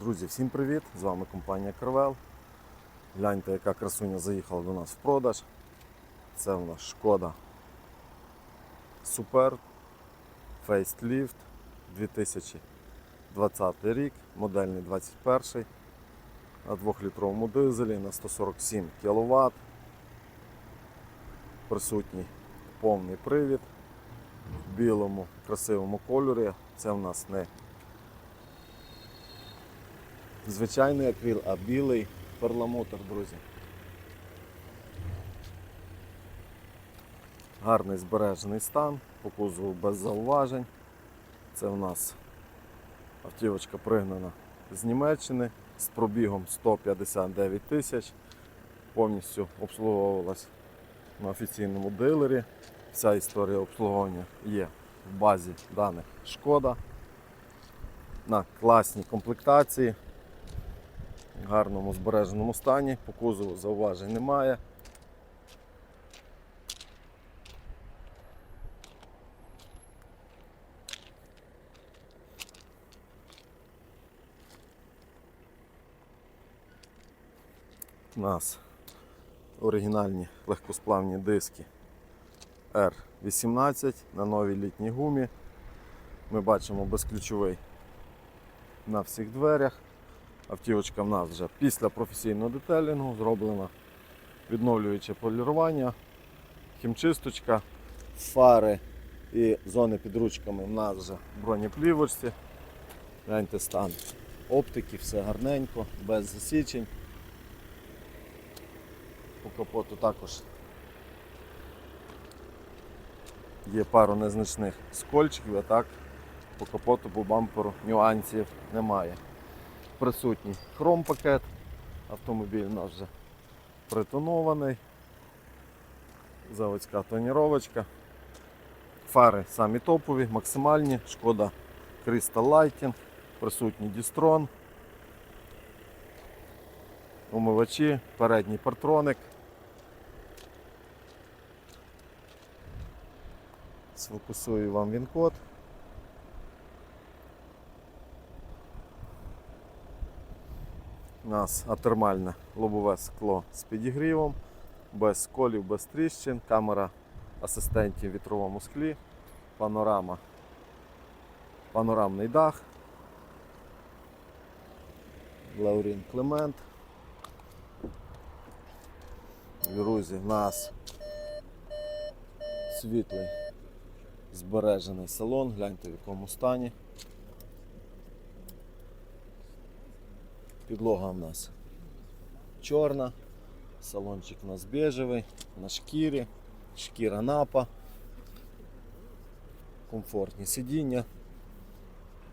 Друзі, всім привіт! З вами компанія Карвел. Гляньте, яка красуня заїхала до нас в продаж. Це у нас шкода Super Facelift 2020 рік, модельний 21 на 2-літровому дизелі на 147 кВт. Присутній повний привід в білому красивому кольорі. Це у нас не звичайний акрил, а білий перламутр, друзі. Гарний збережений стан, по кузову без зауважень. Це в нас автівочка пригнана з Німеччини з пробігом 159 тисяч. Повністю обслуговувалась на офіційному дилері. Вся історія обслуговування є в базі даних Шкода. На класній комплектації гарному збереженому стані, по кузову зауважень немає. У нас оригінальні легкосплавні диски R18 на новій літній гумі. Ми бачимо безключовий на всіх дверях. Автівочка в нас вже після професійного детелінгу зроблена відновлююче полірування, хімчисточка, фари і зони під ручками в нас вже в бронеплівочці. Гляньте стан оптики, все гарненько, без засічень. По капоту також є пару незначних скольчиків, а так по капоту, по бамперу нюансів немає присутній хром-пакет. Автомобіль у нас вже притонований. Заводська тоніровочка. Фари самі топові, максимальні, шкода Crystal Lighting, присутній дістрон, умивачі, передній партроник. Сфокусую вам він У нас атермальне лобове скло з підігрівом, без сколів, без тріщин, камера асистентів в вітровому склі, панорама, панорамний дах, Лаурін Клемент. Друзі, в нас світлий збережений салон, гляньте в якому стані. Підлога в нас чорна, салончик у нас бежевий, на шкірі, шкіра напа, комфортні сидіння,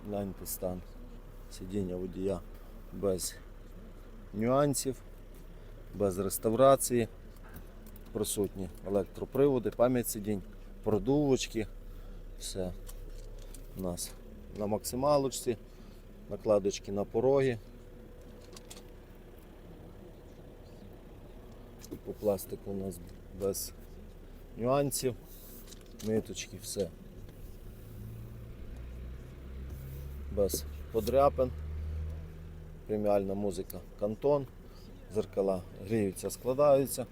гляньте стан сидіння водія без нюансів, без реставрації, присутні електроприводи, пам'ять сидінь, продувочки, все у нас на максималочці, накладочки на пороги. По пластику у нас без нюансів, ниточки, все. Без подряпин. Преміальна музика кантон. Зеркала гріються, складаються.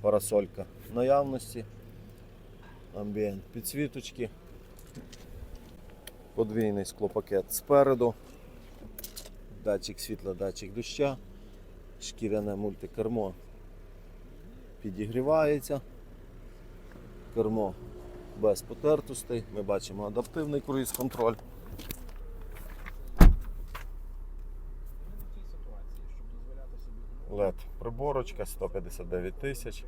Парасолька наявності. Амбієнт підсвіточки. Подвійний склопакет спереду. Датчик світла, датчик доща. Шкіряне мультикермо підігрівається. Кермо без потертостей. Ми бачимо адаптивний круїз-контроль. LED приборочка 159 тисяч.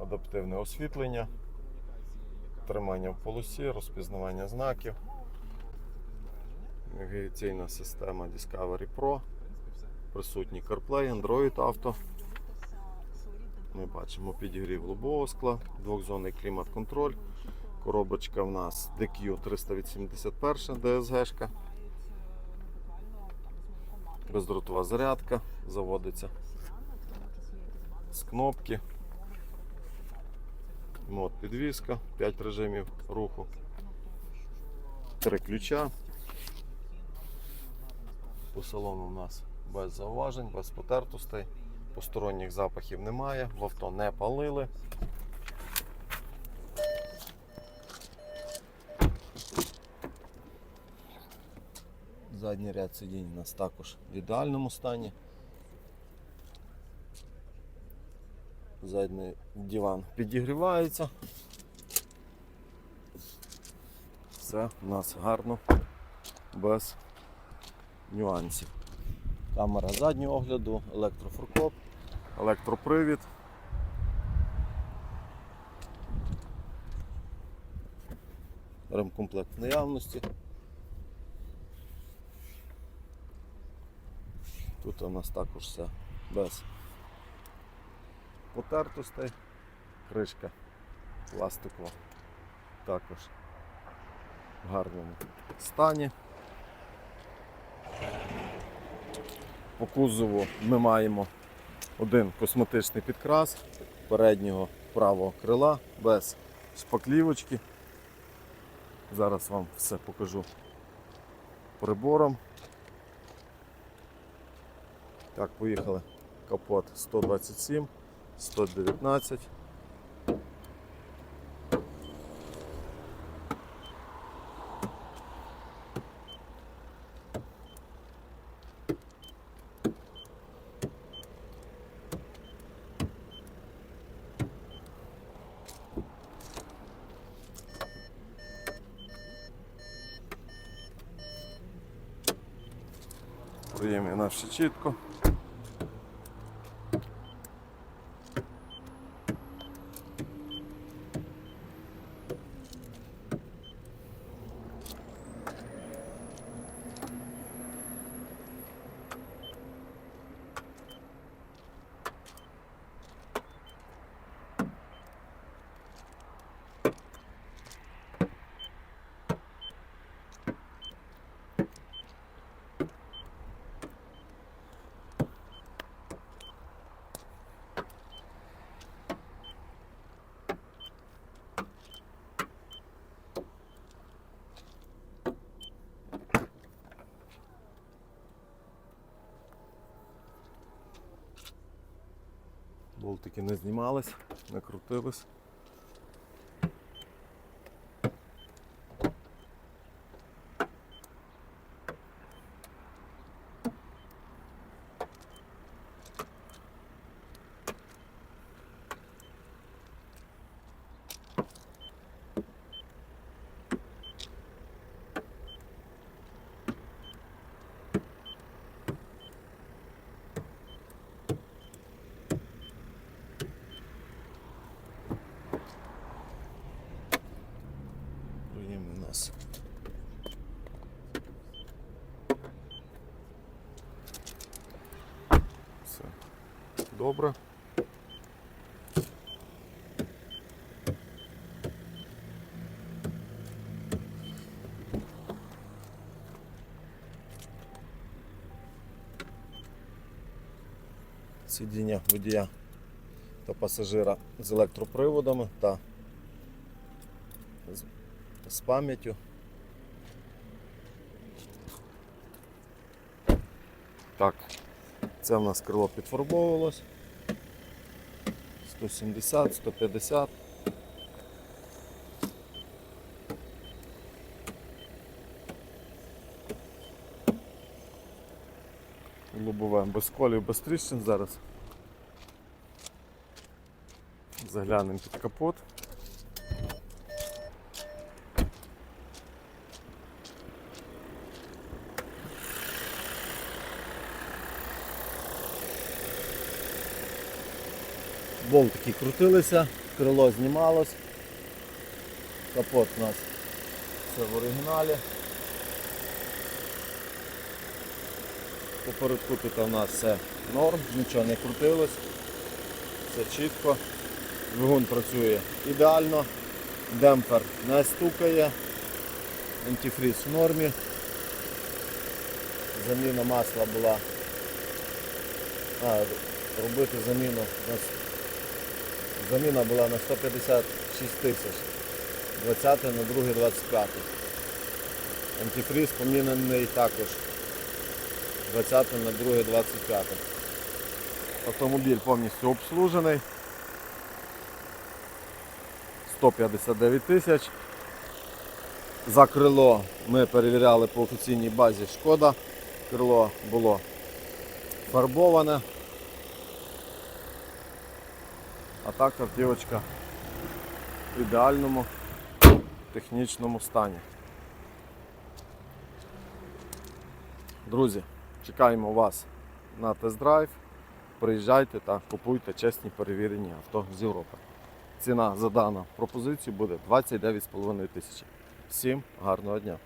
Адаптивне освітлення, тримання в полосі, розпізнавання знаків. Навігаційна система Discovery Pro. Присутній CarPlay, Android Auto. Ми бачимо підігрів лобового скла, двохзонний клімат-контроль. Коробочка в нас DQ 381 DSG. Бездротова зарядка заводиться з кнопки. Мод підвіска, 5 режимів руху, три ключа. По салону у нас без зауважень, без потертостей, посторонніх запахів немає, в авто не палили. Задній ряд сидінь у нас також в ідеальному стані. Задній диван підігрівається. Все у нас гарно, без нюансів. Камера заднього огляду, електрофуркоп, електропривід. Ремкомплект наявності. Тут у нас також все без потертостей, кришка пластикова також в гарному стані. По кузову ми маємо один косметичний підкрас переднього правого крила без шпаклівочки. Зараз вам все покажу прибором. Так, поїхали. Капот 127, 119. Prójemy na przeciwko. Болтики не знімались, не крутились. Приємний у нас. Все добре. Сидіння водія та пасажира з електроприводами та з пам'яттю. Так, це в нас крило підфарбовувалось. 170, 150. Лобуваємо без колів, без тріщин зараз. Заглянемо під капот. Болтики крутилися, крило знімалось. Капот у нас все в оригіналі. Попередку тут у нас все норм, нічого не крутилось, все чітко. Двигун працює ідеально, демпфер не стукає, антифріз в нормі. Заміна масла була. А, робити заміну у нас Заміна була на 156 тисяч. 20 на 2 25. Антифриз помінений також 20 на 2 25. Автомобіль повністю обслужений. 159 тисяч. За крило ми перевіряли по офіційній базі шкода. Крило було фарбоване. А так автівочка в ідеальному технічному стані. Друзі, чекаємо вас на тест-драйв. Приїжджайте та купуйте чесні перевірені авто з Європи. Ціна за дану пропозицію буде 29,5 тисячі. Всім гарного дня!